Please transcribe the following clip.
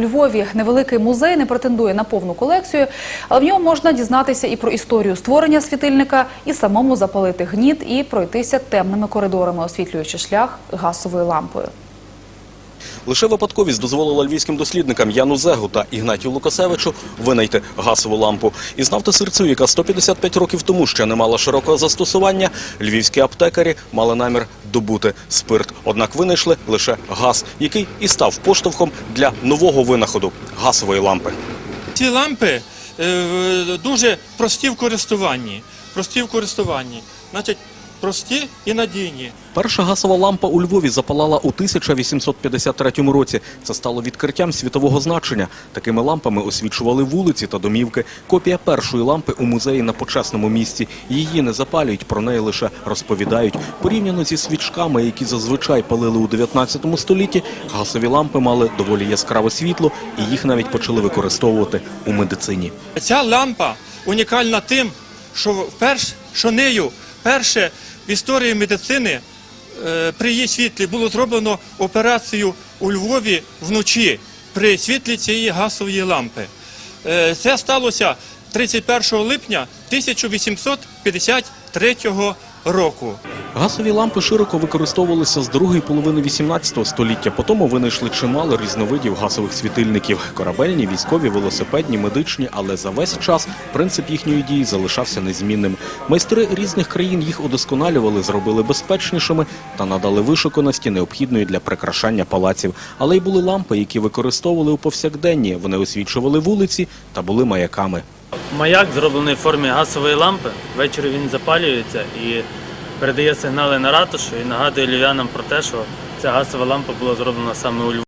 Львові невеликий музей не претендує на повну колекцію, але в ньому можна дізнатися і про історію створення світильника, і самому запалити гніт, і пройтися темними коридорами, освітлюючи шлях газовою лампою. Лише випадковість дозволила львівським дослідникам Яну Зегу та Ігнатію Лукасевичу винайти газову лампу. І знавте серцю, яка 155 років тому ще не мала широкого застосування, львівські аптекарі мали намір добути спирт. Однак винайшли лише газ, який і став поштовхом для нового винаходу газової лампи. Ці лампи е, дуже прості в користуванні. Прості в користуванні. Значить, прості і надійні. Перша газова лампа у Львові запалала у 1853 році. Це стало відкриттям світового значення. Такими лампами освічували вулиці та домівки. Копія першої лампи у музеї на почесному місці. Її не запалюють, про неї лише розповідають. Порівняно зі свічками, які зазвичай палили у 19 столітті, газові лампи мали доволі яскраве світло, і їх навіть почали використовувати у медицині. Ця лампа унікальна тим, що, вперше, що нею перше історії медицини е, при її світлі було зроблено операцію у Львові вночі при світлі цієї газової лампи. Е, Це сталося 31 липня 1853 року. Газові лампи широко використовувалися з другої половини 18 століття. Потім винайшли чимало різновидів газових світильників: корабельні, військові, велосипедні, медичні. Але за весь час принцип їхньої дії залишався незмінним. Майстри різних країн їх удосконалювали, зробили безпечнішими та надали вишуканості, необхідної для прикрашання палаців. Але й були лампи, які використовували у повсякденні. Вони освічували вулиці та були маяками. Маяк зроблений в формі газової лампи. Ввечері він запалюється і передає сигнали на ратушу і нагадує львів'янам про те, що ця газова лампа була зроблена саме у Львові.